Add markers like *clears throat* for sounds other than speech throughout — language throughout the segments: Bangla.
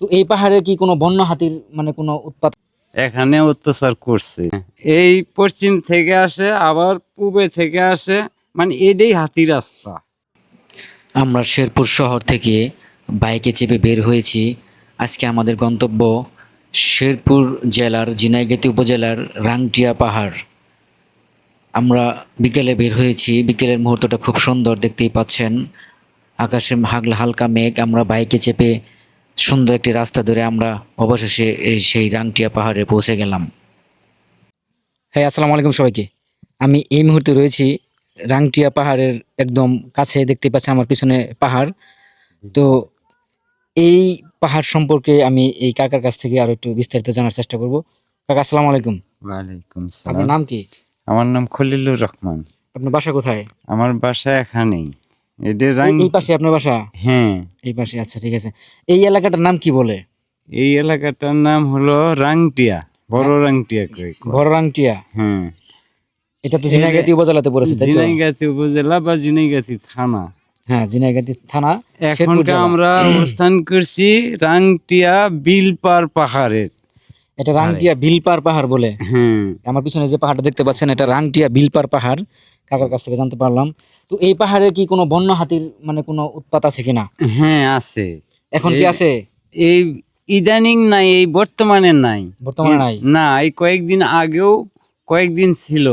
তো এই পাহাড়ে কি কোনো বন্য হাতির মানে কোনো উৎপাত? এখানে অত্যাচার করছে। এই পশ্চিম থেকে আসে আবার পূবে থেকে আসে মানে এটাই হাতি রাস্তা। আমরা শেরপুর শহর থেকে বাইকে চেপে বের হয়েছি। আজকে আমাদের গন্তব্য শেরপুর জেলার জিনাইগাতি উপজেলার রাংটিয়া পাহাড়। আমরা বিকেলে বের হয়েছি। বিকেলের মুহূর্তটা খুব সুন্দর দেখতেই পাচ্ছেন। আকাশে হাগলা হালকা মেঘ আমরা বাইকে চেপে সুন্দর একটি রাস্তা ধরে আমরা অবশেষে এই সেই রাংটিয়া পাহাড়ে পৌঁছে গেলাম। হ্যাঁ আসসালামু আলাইকুম সবাইকে। আমি এই মুহূর্তে রয়েছি রাংটিয়া পাহাড়ের একদম কাছে দেখতে পাচ্ছেন আমার পিছনে পাহাড়। তো এই পাহাড় সম্পর্কে আমি এই কাকার কাছ থেকে আরও একটু বিস্তারিত জানার চেষ্টা করব। কাকা আসসালামু আলাইকুম। ওয়ালাইকুম আপনার সালাম। নাম কি? আমার নাম খলিলুর রহমান। আপনার বাসা কোথায়? আমার বাসা এখানেই। এদের রাং এই- পাশে আপনার বাসা? হ্যাঁ। এই পাশে আচ্ছা ঠিক আছে। এই এলাকাটার নাম কি বলে? এই এলাকাটার নাম হলো রাংটিয়া বড় রাংটিয়া কই বড় রাংটিয়া? হ্যাঁ। এটা তো ঝিনাইগাতি উপজেলাতে পড়েছে তাই তো? জিনাইগাতি উপজেলা বা জিনাইগাতি থানা। হ্যাঁ ঝিনাইগাতি থানা জেলা। আমরা *clears throat* অবস্থান করছি রাংটিয়া বিলপার পাহাড়ের। এটা রাংটিয়া বিলপার পাহাড় বলে। হ্যাঁ। আমার পিছনে যে পাহাড়টা দেখতে পাচ্ছেন এটা রাংটিয়া বিলপার পাহাড়। কাকার কাছ থেকে জানতে পারলাম। তো এই পাহাড়ে কি কোনো বন্য হাতির মানে কোনো উৎপাত আছে কিনা? হ্যাঁ আছে। এখন কি আছে? এই ইদানিং নাই এই বর্তমানে নাই। বর্তমানে নাই? না এই কয়েকদিন আগেও কয়েকদিন ছিল।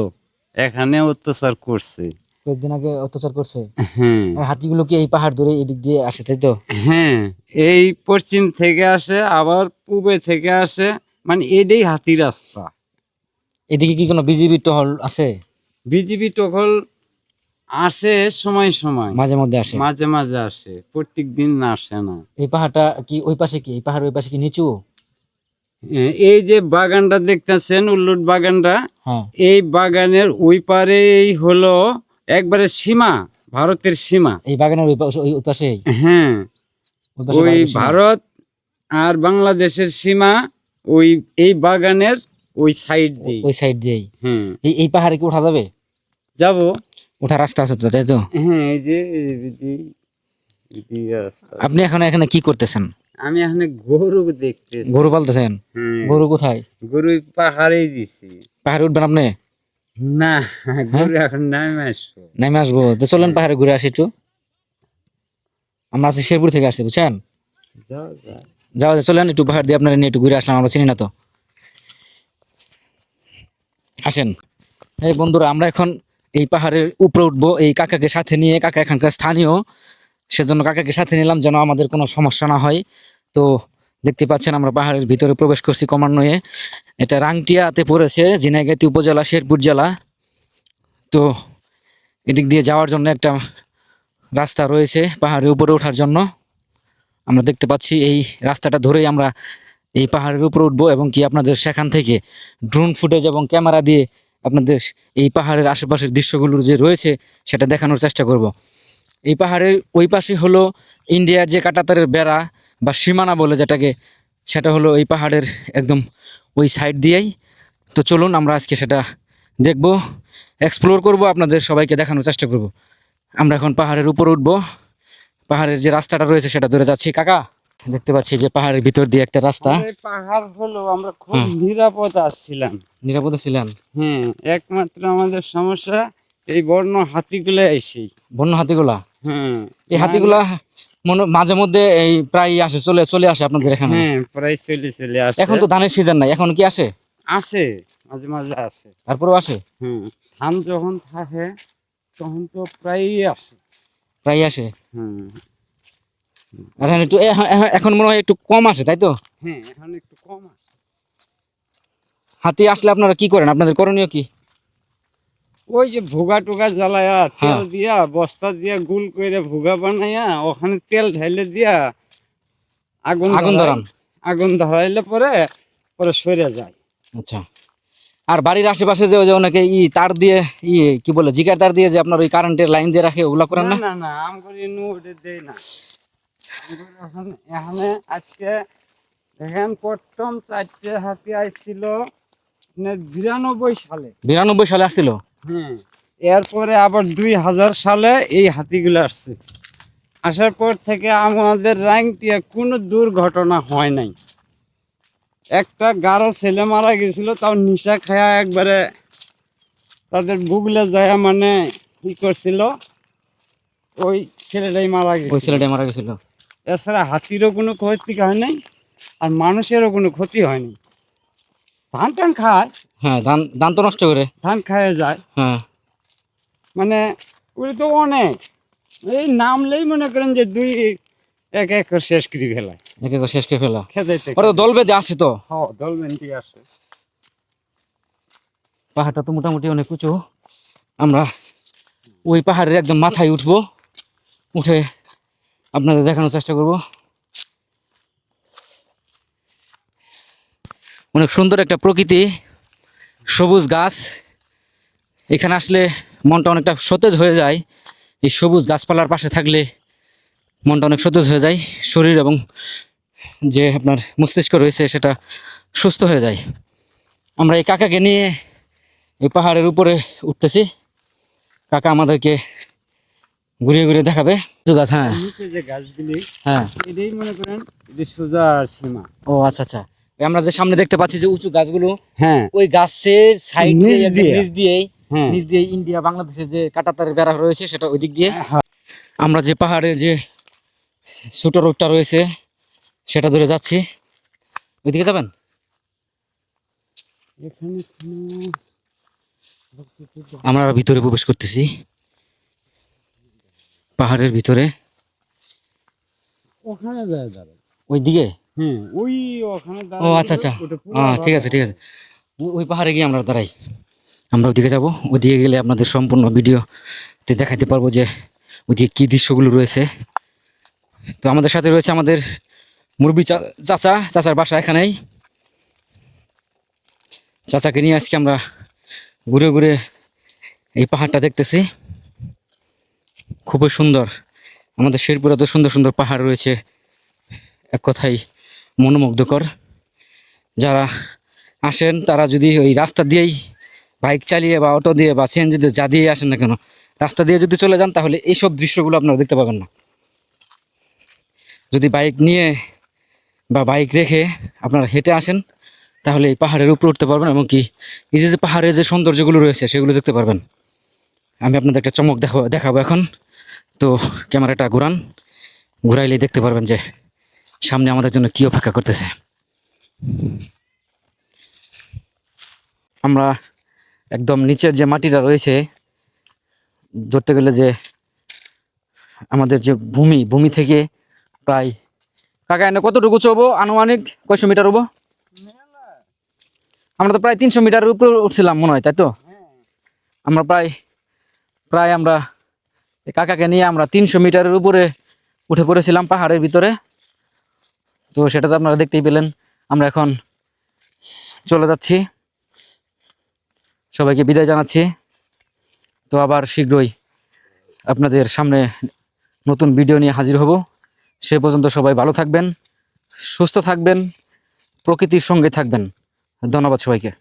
এখানে অত্যাচার করছে। কয়েকদিন আগে অত্যাচার করছে? হ্যাঁ। হাতিগুলো কি এই পাহাড় ধরে এদিক দিয়ে আসে তাই তো? হ্যাঁ এই পশ্চিম থেকে আসে আবার পূবে থেকে আসে। মানে এটাই হাতি রাস্তা। এদিকে কি কোনো বিজিবি টহল আছে? বিজিবি টহল আসে সময় সময়। মাঝে মধ্যে আসে। মাঝে মাঝে আসে। প্রত্যেক দিন না আসে না। এই পাহাড়টা কি ওই পাশে কি? এই পাহাড় ওই পাশে কি নিচু? এই যে বাগানটা দেখতেছেন উল্লুট বাগানটা হ্যাঁ। এই বাগানের ওই পারেই হলো একবারে সীমা ভারতের সীমা। এই বাগানের ওই পাশে ওই পাশেই? হ্যাঁ। ওই পাশে। ভারত আর বাংলাদেশের সীমা ওই এই বাগানের ওই সাইড দিয়ে ওই সাইড দিয়ে হ্যাঁ। এই এই পাহাড়ে কি ওঠা যাবে? যাব। ওঠা রাস্তা আছে তো তাই তো? হ্যাঁ এই যে রাস্তা। আপনি এখন এখানে কি করতেছেন? আমি এখানে গরু দেখতে গরু পালতেছেন? গরু কোথায়? গরু পাহাড়েই দিছি। পাহাড়ে উঠবেন আপনি? না গরু এখন নামে আসব। নেমে আসব। তো চলেন পাহাড়ে ঘুরে আসি একটু। আমরা আছি শেরপুর থেকে আসছি বুঝছেন? যাও যাও যাওয়া যায় চলেন একটু পাহাড় দিয়ে আপনারা নিয়ে একটু ঘুরে আসলাম আমরা চিনি না তো। আসেন। এই বন্ধুরা আমরা এখন এই পাহাড়ের উপরে উঠবো, এই কাকাকে সাথে নিয়ে, কাকা এখানকার স্থানীয়, সেজন্য কাকাকে সাথে নিলাম যেন আমাদের কোনো সমস্যা না হয়। তো দেখতে পাচ্ছেন আমরা পাহাড়ের ভিতরে প্রবেশ করছি ক্রমান্বয়ে। এটা রাংটিয়াতে পড়েছে, ঝিনাইগাতি উপজেলা, শেরপুর জেলা। তো এদিক দিয়ে যাওয়ার জন্য একটা রাস্তা রয়েছে পাহাড়ের উপরে ওঠার জন্য। আমরা দেখতে পাচ্ছি এই রাস্তাটা ধরেই আমরা এই পাহাড়ের উপরে উঠবো এবং কি আপনাদের সেখান থেকে ড্রোন ফুটেজ এবং ক্যামেরা দিয়ে আপনাদের এই পাহাড়ের আশেপাশের দৃশ্যগুলো যে রয়েছে, সেটা দেখানোর চেষ্টা করব। এই পাহাড়ের ওই পাশে হলো ইন্ডিয়ার যে কাটাতারের বেড়া বা সীমানা বলে যেটাকে, সেটা হলো এই পাহাড়ের একদম ওই সাইড দিয়েই। তো চলুন আমরা আজকে সেটা দেখব এক্সপ্লোর করব, আপনাদের সবাইকে দেখানোর চেষ্টা করব। আমরা এখন পাহাড়ের উপর উঠবো। পাহাড়ের যে রাস্তাটা রয়েছে, সেটা ধরে যাচ্ছি। কাকা! দেখতে পাচ্ছি যে পাহাড়ের ভিতর দিয়ে একটা রাস্তা। পাহাড় হলো আমরা খুব নিরাপদ আসছিলাম। নিরাপদে ছিলেন হ্যাঁ একমাত্র আমাদের সমস্যা এই বর্ণ হাতিগুলো এসি। বন্য হাতিগুলা? হ্যাঁ এই হাতিগুলা মনে মাঝে মধ্যে এই প্রায় আসে চলে চলে আসে আপনাদের এখানে? হ্যাঁ প্রায় চলে চলে আসে। এখন তো ধানের সিজন নাই এখন কি আসে? আসে মাঝে মাঝে আসে। তারপরেও আসে? হ্যাঁ ধান যখন থাকে তখন তো প্রায়ই আসে। প্রায় আসে? হুম আর এখন একটু এখন- এখন- মনে হয় একটু কম আসে তাই তো? হ্যাঁ এখন একটু কম আসে। হাতি আসলে আপনারা কি করেন? আপনাদের করণীয় কি? ওই যে ভুগা টুগা জ্বালায়া তেল হ্যাঁ। দিয়া বস্তা দিয়া গুল করে ভুগা বানাইয়া ওখানে তেল ঢাইলে দিয়া আগুন আগুন ধরান। আগুন ধরাইলে পরে পরে সরে যায়। আচ্ছা। আর বাড়ির আশেপাশে যে ওই যে অনেকে ই তার দিয়ে ই কি বলে জিগার তার দিয়ে যে আপনার ওই কারেন্টের লাইন দিয়ে রাখে ওগুলা করেন না না? না আম করি নু দেই না। এখন আজকে দেখেন প্রথম চারটে হাতি আইছিল আপনার বিরানব্বই সালে। বিরানব্বই সালে আসছিল? হ্যাঁ এরপরে আবার দুই হাজার সালে এই হাতিগুলো আসছে। আসার পর থেকে আমাদের রাংটিয়া কোনো দুর্ঘটনা হয় নাই। একটা গারো ছেলে মারা গেছিল তাও নিশা খায়া একবারে তাদের বুগলে যায় মানে ই করছিল ওই ছেলেটাই মারা ওই গেছে ছেলেটা মারা গেছিল। এছাড়া হাতিরও কোনো ক্ষতি হয় নাই আর মানুষেরও কোনো ক্ষতি হয়নি। ধান টান খায়। হ্যাঁ ধান ধান তো নষ্ট করে। ধান খায় যায়। হ্যাঁ। মানে ওগুলি তো অনেক। এই নামলেই মনে করেন যে দুই এক একর শেষ করে ফেলায়। এক এক শেষ করে ফেলা খেতে ওরা তো দল বেঁধে আসে তো। হ্যাঁ দলবেন্দি আসে। পাহাড়টা তো মোটামুটি অনেক উঁচু। আমরা ওই পাহাড়ের একদম মাথায় উঠবো। উঠে আপনাদের দেখানোর চেষ্টা করব। অনেক সুন্দর একটা প্রকৃতি, সবুজ গাছ। এখানে আসলে মনটা অনেকটা সতেজ হয়ে যায়। এই সবুজ গাছপালার পাশে থাকলে মনটা অনেক সতেজ হয়ে যায়, শরীর এবং যে আপনার মস্তিষ্ক রয়েছে সেটা সুস্থ হয়ে যায়। আমরা এই কাকাকে নিয়ে এই পাহাড়ের উপরে উঠতেছি। কাকা আমাদেরকে ঘুরিয়ে ঘুরে দেখাবে। গাছ হ্যাঁ। যে গাছগুলি হ্যাঁ। এটাই মনে করেন এটি সোজা সীমা। ও আচ্ছা আচ্ছা। আমরা যে সামনে দেখতে পাচ্ছি যে উঁচু গাছগুলো হ্যাঁ। ওই গাছের সাইড নিচ দিয়ে। নিচ দিয়েই হ্যাঁ। নিচ দিয়ে ইন্ডিয়া বাংলাদেশের যে কাটাতারের বেড়া রয়েছে সেটা ওই দিক দিয়ে। হ্যাঁ। আমরা যে পাহাড়ে যে ছোট রোডটা রয়েছে সেটা ধরে যাচ্ছি। ওইদিকে যাবেন? আমরা ভিতরে প্রবেশ করতেছি। পাহাড়ের ভিতরে? ওখানে যায় দাঁড়ায়। ওই দিকে হ্যাঁ ওই ওখানে ও আচ্ছা আচ্ছা। হ্যাঁ ঠিক আছে ঠিক আছে। ওই পাহাড়ে গিয়ে আমরা দাঁড়াই। আমরা ওদিকে যাব। ওদিকে গেলে আপনাদের সম্পূর্ণ ভিডিওতে দেখাতে পারব যে ওদিকে কী দৃশ্যগুলো রয়েছে। তো আমাদের সাথে রয়েছে আমাদের মুরবি চা- চাচা। চাচার বাসা এখানেই। চাচাকে নিয়ে আজকে আমরা ঘুরে ঘুরে এই পাহাড়টা দেখতেছি। খুবই সুন্দর। আমাদের শেরপুরে তো সুন্দর সুন্দর পাহাড় রয়েছে। এক কথাই মনোমুগ্ধকর। যারা আসেন, তারা যদি ওই রাস্তা দিয়েই বাইক চালিয়ে বা অটো দিয়ে বা সিএনজিতে যা দিয়ে আসেন না কেন, রাস্তা দিয়ে যদি চলে যান, তাহলে এইসব দৃশ্যগুলো আপনারা দেখতে পাবেন না। যদি বাইক নিয়ে বা বাইক রেখে আপনারা হেঁটে আসেন, তাহলে এই পাহাড়ের উপরে উঠতে পারবেন এবং কি এই যে পাহাড়ের যে সৌন্দর্যগুলো রয়েছে, সেগুলো দেখতে পারবেন। আমি আপনাদের একটা চমক দেখাবো এখন। তো ক্যামেরাটা ঘুরান ঘুরাইলেই দেখতে পারবেন যে সামনে আমাদের জন্য কি অপেক্ষা করতেছে। আমরা একদম নিচের যে মাটিটা রয়েছে ধরতে গেলে যে আমাদের যে ভূমি ভূমি থেকে প্রায় কাকা এনে কতটুকু উঁচু হব আনুমানিক কয়শো মিটার হব আমরা তো প্রায় তিনশো মিটারের উপরে উঠছিলাম মনে হয় তাই তো? আমরা প্রায় প্রায় আমরা কাকাকে নিয়ে আমরা তিনশো মিটারের উপরে উঠে পড়েছিলাম পাহাড়ের ভিতরে। তো সেটা তো আপনারা দেখতেই পেলেন। আমরা এখন চলে যাচ্ছি। সবাইকে বিদায় জানাচ্ছি। তো আবার শীঘ্রই আপনাদের সামনে নতুন ভিডিও নিয়ে হাজির হব। সে পর্যন্ত সবাই ভালো থাকবেন, সুস্থ থাকবেন, প্রকৃতির সঙ্গে থাকবেন। ধন্যবাদ সবাইকে।